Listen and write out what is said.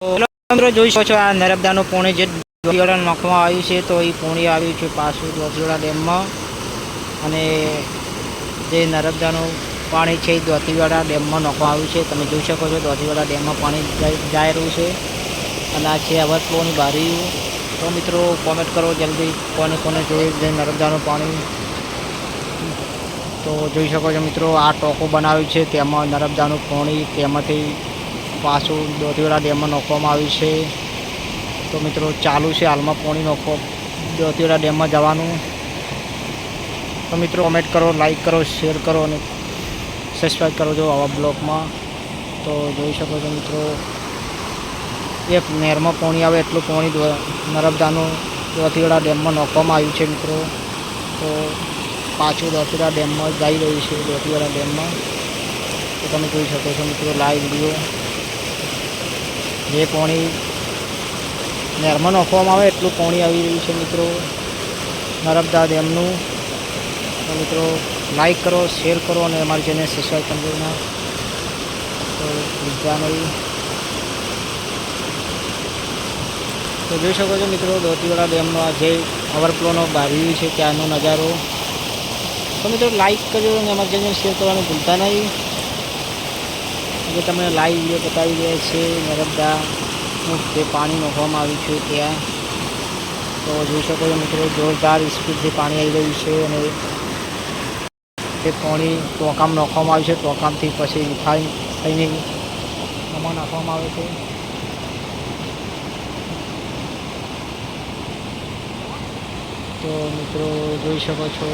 મિત્રો, જોઈ શકો છો આ નર્મદાનું પોણી જે દોતીવાડા નાખવામાં આવ્યું છે, તો એ પોણી આવ્યું છે પાછું દોતીવાડા ડેમમાં. અને જે નર્મદાનું પાણી છે એ દોતીવાડા ડેમમાં નાખવામાં આવ્યું છે. તમે જોઈ શકો છો દોતીવાડા ડેમમાં પાણી જાય રહ્યું છે. અને આ છે અવરફ્લોની બારી તો મિત્રો કોમેન્ટ કરો જલ્દી કોને કોને જોઈએ જે નર્મદાનું પાણી. તો જોઈ શકો છો મિત્રો, આ ટોકો બનાવ્યું છે, તેમાં નર્મદાનું પાણી તેમાંથી પાછું દોતીવડા ડેમમાં નાખવામાં આવ્યું છે. તો મિત્રો, ચાલુ છે હાલમાં પાણી નાખો દોતીવડા ડેમમાં જવાનું. તો મિત્રો કોમેન્ટ કરો લાઈક કરો શેર કરો અને સબસ્ક્રાઈબ કરો જો આવા બ્લોગમાં. તો જોઈ શકો છો મિત્રો, એક નહેરમાં પાણી આવે એટલું પાણી નર્મદાનું દોતીવડા ડેમમાં નાખવામાં આવ્યું છે મિત્રો. તો પાછું દોતીવડા ડેમમાં જઈ રહ્યું છે દોતીવડા ડેમમાં. તો તમે જોઈ શકો છો મિત્રો લાઈવ વીડિયો જે પોણી નહેરમાં નાખવામાં આવે એટલું પોણી આવી રહ્યું છે મિત્રો. નર્મદા ડેમનું તો મિત્રો લાઈક કરો શેર કરો અને અમારી ચેનલ સબસ્ક્રાઈબ કરજો તો નહીં તો જોઈ શકો છો મિત્રો, દોતીવાડા ડેમનો આ જે ઓવરફ્લોનો બારી છે, ત્યાંનો નજારો. તો મિત્રો લાઈક કરજો અને અમારી ચેનલ શેર કરવાનું ભૂલતા નહીં. આજે તમને લાઈવ વીડિયો બતાવી રહ્યા છે નર્મદા જે પાણી નાખવામાં આવ્યું છે ત્યાં તો જોઈ શકો છો મિત્રો, જોરદાર સ્પીડથી પાણી આવી રહ્યું છે અને તે પાણી ટોકામ નાખવામાં આવ્યું છે, ટોકામથી પછી રિફાઈન થઈને આમાં નાખવામાં આવે છે. તો મિત્રો, જોઈ શકો છો